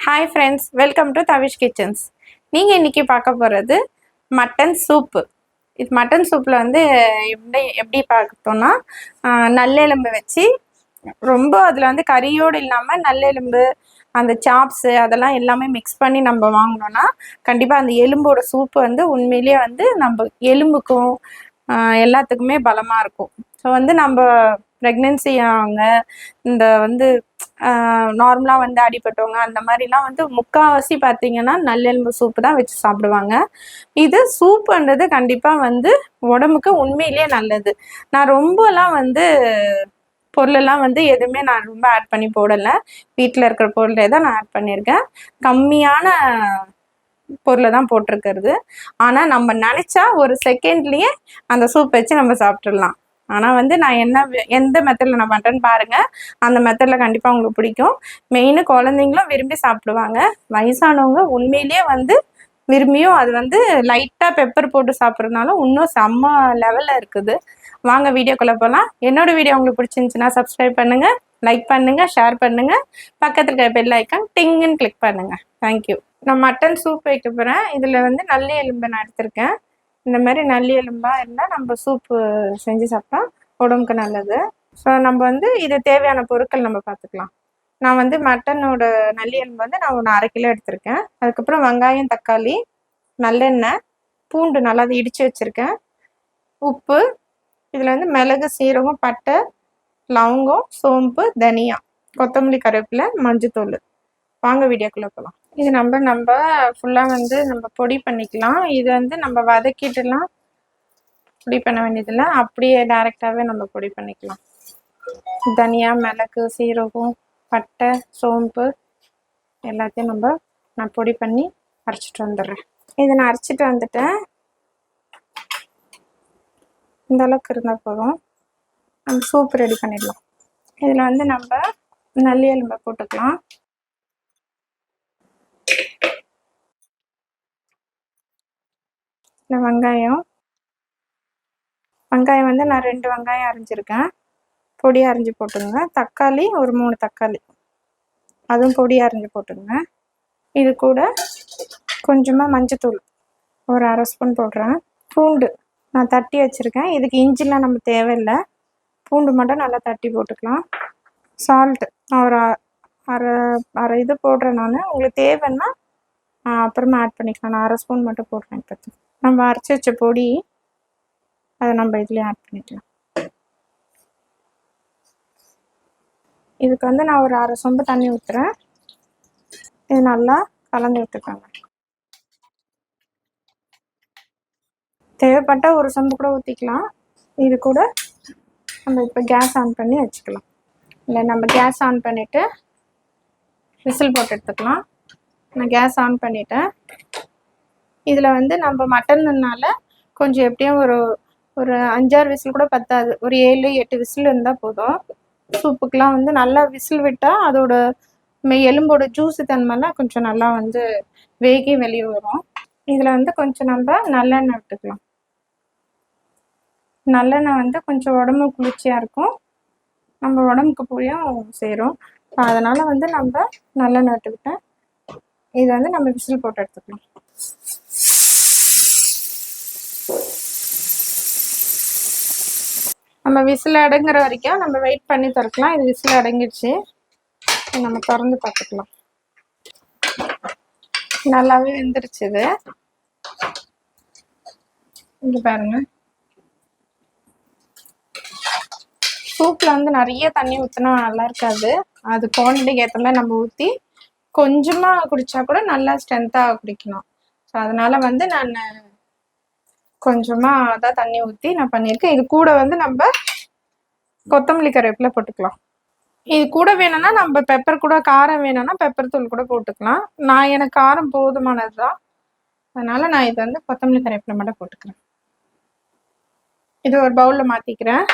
Hi friends welcome to Thavish kitchens நீங்கள் இன்றைக்கி பார்க்க போகிறது மட்டன் சூப்பு இது மட்டன் சூப்பில் வந்து எப்படி எப்படி பார்த்தோம்னா நல்லெலும்பு வச்சு ரொம்ப அதில் வந்து கறியோடு இல்லாமல் நல்லெலும்பு அந்த சாப்ஸு அதெல்லாம் எல்லாமே மிக்ஸ் பண்ணி நம்ம வாங்கினோன்னா கண்டிப்பாக அந்த எலும்போட சூப்பு வந்து உண்மையிலேயே வந்து நம்ம எலும்புக்கும் எல்லாத்துக்குமே பலமாக இருக்கும். ஸோ வந்து நம்ம ப்ரெக்னென்சி அவங்க இந்த வந்து நார்மலாக வந்து அடிபட்டவங்க அந்த மாதிரிலாம் வந்து முக்கால்வாசி பார்த்தீங்கன்னா நல்லெலும்பு சூப்பு தான் வச்சு சாப்பிடுவாங்க. இது சூப்புன்றது கண்டிப்பாக வந்து உடம்புக்கு உண்மையிலேயே நல்லது. நான் ரொம்பலாம் வந்து பொருளெல்லாம் வந்து எதுவுமே நான் ரொம்ப ஆட் பண்ணி போடலை. வீட்டில் இருக்கிற பொருளே தான் நான் ஆட் பண்ணியிருக்கேன். கம்மியான பொருளை தான் போட்டிருக்கிறது. ஆனால் நம்ம நினச்சா ஒரு செகண்ட்லேயே அந்த சூப் வச்சு நம்ம சாப்பிட்றலாம் ஆனால் வந்து நான் என்ன எந்த மெத்தடில் நான் பண்ணுறேன்னு பாருங்கள் அந்த மெத்தடில் கண்டிப்பாக உங்களுக்கு பிடிக்கும். மெயினு குழந்தைங்களும் விரும்பி சாப்பிடுவாங்க. வயசானவங்க உண்மையிலேயே வந்து விரும்பியும் அது வந்து லைட்டாக பெப்பர் போட்டு சாப்பிட்றதுனால இன்னும் செம்ம லெவலில் இருக்குது. வாங்க வீடியோக்குள்ளே போகலாம் என்னோடய வீடியோ உங்களுக்கு பிடிச்சிருந்துச்சுன்னா சப்ஸ்கிரைப் பண்ணுங்கள் லைக் பண்ணுங்கள் ஷேர் பண்ணுங்கள் பக்கத்தில் இருக்கிற பெல் ஐக்கான் டிங்குன்னு கிளிக் பண்ணுங்கள் தேங்க்யூ நான் மட்டன் சூப் வைக்க போகிறேன் இதில் வந்து நல்ல எலும்பை நான் எடுத்திருக்கேன். இந்த மாதிரி நல்லி இருந்தால் நம்ம சூப்பு செஞ்சு சாப்பிட்டா உடம்புக்கு நல்லது. ஸோ நம்ம வந்து இது தேவையான பொருட்கள் நம்ம பார்த்துக்கலாம். நான் வந்து மட்டனோட நல்லி எலும்பு வந்து நான் ஒன்று அரை கிலோ எடுத்திருக்கேன். அதுக்கப்புறம் வெங்காயம் தக்காளி நல்லெண்ணெய் பூண்டு நல்லா அதை இடித்து வச்சுருக்கேன். உப்பு இதில் வந்து மிளகு சீரகம் பட்டை லவங்கம் சோம்பு தனியா கொத்தமல்லி கருவேப்பிலை மஞ்சத்தூள். வாங்க வீடியோக்குள்ளே போகலாம் இது நம்ம நம்ம ஃபுல்லாக வந்து நம்ம பொடி பண்ணிக்கலாம். இது வந்து நம்ம வதக்கிட்டுலாம் பொடி பண்ண வேண்டியதில்லை. அப்படியே டைரெக்டாகவே நம்ம பொடி பண்ணிக்கலாம். தனியா மிளகு சீரகம் பட்டை சோம்பு எல்லாத்தையும் நம்ம நான் பொடி பண்ணி அரைச்சிட்டு வந்துடுறேன். இதை நான் அரைச்சிட்டு வந்துட்டேன். இந்த அளவுக்கு இருந்தால் போதும். நம்ம சூப் ரெடி பண்ணிடலாம். இதில் வந்து நம்ம நல்லி எலும்பை போட்டுக்கலாம். இல்லை வெங்காயம். வெங்காயம் வந்து நான் ரெண்டு வெங்காயம் அரிஞ்சிருக்கேன். பொடி அரிஞ்சு போட்டுங்க தக்காளி ஒரு மூணு தக்காளி. அதுவும் பொடி அரிஞ்சு போட்டுங்க இது கூட கொஞ்சமாக மஞ்சத்தூள் ஒரு அரை ஸ்பூன் போடுறேன். பூண்டு நான் தட்டி வச்சுருக்கேன். இதுக்கு இஞ்சிலாம் நம்ம தேவையில்லை. பூண்டு மட்டும் நல்லா தட்டி போட்டுக்கலாம். சால்ட்டு நான் ஒரு அரை அரை இது போடுறேன் நான். உங்களுக்கு தேவைன்னா அப்புறமா ஆட் பண்ணிக்கலாம். நான் அரை ஸ்பூன் மட்டும் போடுறேன் இப்போ. நம்ம அரைச்சி வச்ச பொடி அதை நம்ம இதுலேயே ஆட் பண்ணிக்கலாம். இதுக்கு வந்து நான் ஒரு அரை சொம்பு தண்ணி ஊற்றுறேன் இது நல்லா கலந்து விட்டுக்கோங்க தேவைப்பட்டால் ஒரு சொம்பு கூட ஊற்றிக்கலாம் இது கூட நம்ம இப்போ கேஸ் ஆன் பண்ணி வச்சுக்கலாம். இல்லை நம்ம கேஸ் ஆன் பண்ணிவிட்டு விசில் போட்டு எடுத்துக்கலாம். நான் கேஸ் ஆன் பண்ணிட்டேன். இதில் வந்து நம்ம மட்டன்னால கொஞ்சம் எப்படியும் ஒரு ஒரு அஞ்சாறு விசில் கூட பத்தாது. ஒரு ஏழு எட்டு விசில் இருந்தால் போதும். சூப்புக்கெலாம் வந்து நல்லா விசில் விட்டால் அதோட மெ- எலும்போட ஜூஸு தன்மைலாம் கொஞ்சம் நல்லா வந்து வேகி வெளியே வரும். இதில் வந்து கொஞ்சம் நம்ம நல்லெண்ணெய் விட்டுக்கலாம். நல்லெண்ணெய் வந்து கொஞ்சம் உடம்பு குளிர்ச்சியாக இருக்கும். நம்ம உடம்புக்கு புரியும் சேரும். அதனால் வந்து நம்ம நல்லெண்ணெய் விட்டுக்கிட்டேன். இது வந்து நம்ம விசில் போட்டு எடுத்துக்கலாம். நம்ம விசில் அடங்குற வரைக்கும் நம்ம வெயிட் பண்ணி திறக்கலாம். இது விசில் அடங்கிடுச்சு. நம்ம திறந்து பார்த்துக்கலாம். நல்லாவே வெந்துருச்சு இது. இங்கே பாருங்க. சூப்பில் வந்து நிறைய தண்ணி ஊற்றினா நல்லா இருக்காது. அது குவான்டிட்டிக்கு ஏற்ற மாதிரி நம்ம ஊற்றி கொஞ்சமாக குடித்தா கூட நல்லா ஸ்ட்ரென்த்தாக குடிக்கணும். ஸோ அதனால வந்து நான் கொஞ்சமாக தான் தண்ணி ஊற்றி நான் பண்ணியிருக்கேன். இது கூட வந்து நம்ம கொத்தமல்லி கருவேப்பிலை போட்டுக்கலாம். இது கூட வேணும்னா நம்ம பெப்பர் கூட காரம் வேணும்னா பெப்பர் தூள் கூட போட்டுக்கலாம். நான் எனக்கு காரம் போதுமானது தான் அதனால நான் இது வந்து கொத்தமல்லி கருவேப்பிலை மட்டும் போட்டுக்கிறேன். இது ஒரு பவுலில் மாற்றிக்கிறேன்